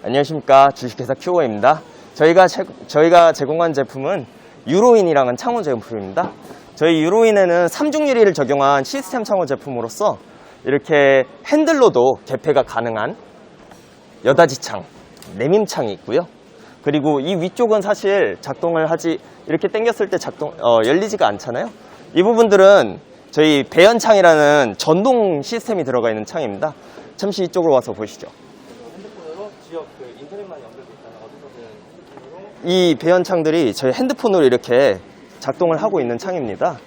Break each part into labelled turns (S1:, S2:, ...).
S1: 안녕하십니까 주식회사 큐오입니다. 저희가 제, 저희가 제공한 제품은 유로인이라는 창호 제품입니다. 저희 유로인에는 삼중 유리를 적용한 시스템 창호 제품으로서 이렇게 핸들로도 개폐가 가능한 여다지창, 내밈창이 있고요. 그리고 이 위쪽은 사실 작동을 하지 이렇게 당겼을 때 작동 어, 열리지가 않잖아요. 이 부분들은 저희 배연창이라는 전동 시스템이 들어가 있는 창입니다. 잠시 이쪽으로 와서 보시죠. 지역 그 인터넷만 연결돼 있다는 어디서든 이 배연창들이 저희 핸드폰으로 이렇게 작동을 하고 있는 창입니다.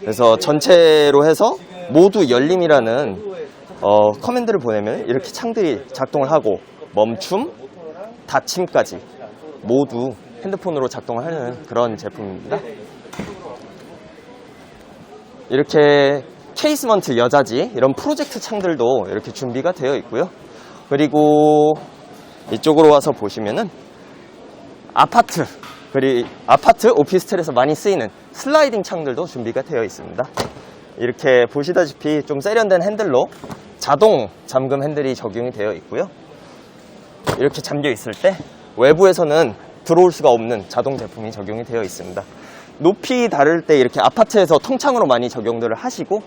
S1: 그래서 전체로 해서 모두 열림이라는 어, 커맨드를 보내면 이렇게 창들이 작동을 하고 멈춤, 닫힘까지 모두 핸드폰으로 작동을 하는 그런 제품입니다. 이렇게 케이스먼트 여자지 이런 프로젝트 창들도 이렇게 준비가 되어 있고요. 그리고 이쪽으로 와서 보시면은 아파트 그리고 아파트 오피스텔에서 많이 쓰이는 슬라이딩 창들도 준비가 되어 있습니다. 이렇게 보시다시피 좀 세련된 핸들로 자동 잠금 핸들이 적용이 되어 있고요. 이렇게 잠겨 있을 때 외부에서는 들어올 수가 없는 자동 제품이 적용이 되어 있습니다. 높이 다를 때 이렇게 아파트에서 통창으로 많이 적용들을 하시고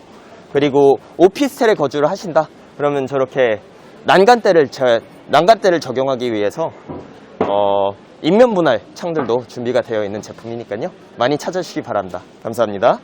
S1: 그리고 오피스텔에 거주를 하신다 그러면 저렇게 난간대를 저- 난간대를 적용하기 위해서 어, 인면 분할 창들도 준비가 되어 있는 제품이니까요. 많이 찾아주시기 바랍니다. 감사합니다